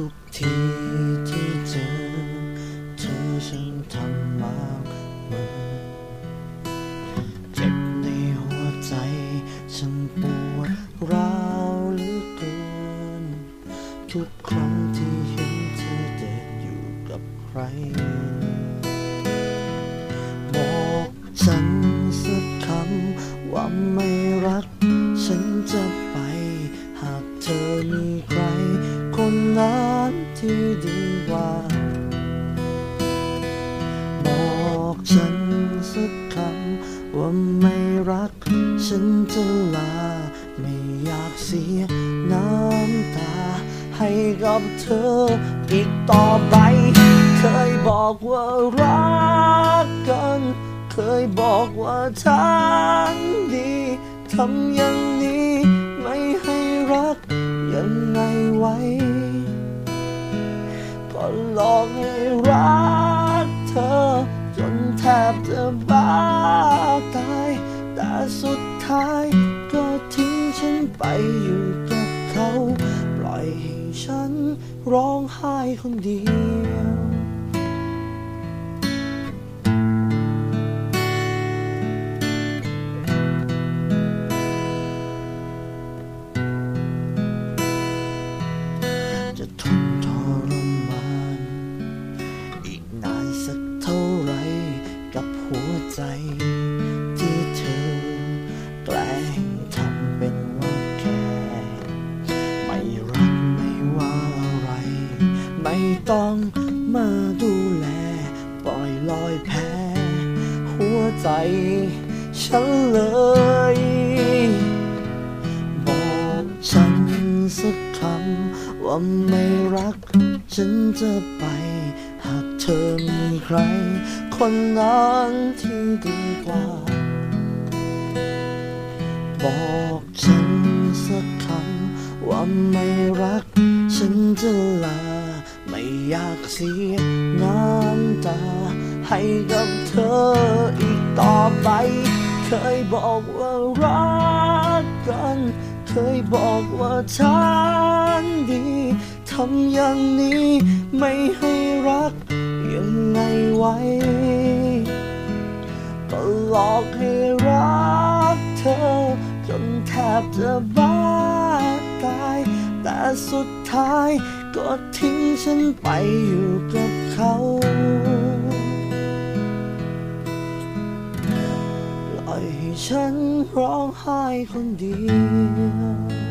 ทุกทีที่เจอ เธอฉันทำมากเมือเจ็บในหัวใจ ฉันปวดร้าวเหลือเกิน ทุกครั้งที่เห็นเธอเดินอยู่กับใคร บอกฉันสักคำว่าไม่รัก ฉันจะไป หากเธอมีใคร นนั้นที่ดีกว่า บอกฉันสักคำว่าไม่รัก ฉันจะลา ไม่อยากเสียน้ำตา ให้กับเธออีกต่อไป เคยบอกว่ารักกัน เคยบอกว่าทางดีทำอย่างนี้ไม่ให้รักยังไงไว้ หลอกให้รักเธอ จนแทบจะบ้าตาย แต่สุดท้ายก็ทิ้งฉันไปอยู่กับเขา ปล่อยให้ฉันร้องไห้คนเดียว ต้องมาดูแล ปล่อยลอยแพ้ หัวใจฉันเลย บอกฉันสักคำว่าไม่รัก ฉันจะไป หากเธอมีใคร คนนั้นที่ดีกว่า บอกฉันสักคำว่าไม่รัก ฉันจะลา ไม่อยากเสียน้ำตา ให้กับเธออีกต่อไป เคยบอกว่ารักกัน เคยบอกว่าฉันดีทำอย่างนี้ไม่ให้รักยังไงไว้ก็หลอกให้รักเธอ จนแทบจะบ้าตาย แต่สุดท้าย ก็ทิ้งฉันไปอยู่กับเขาปล่อยให้ฉันร้องไห้คนเดียว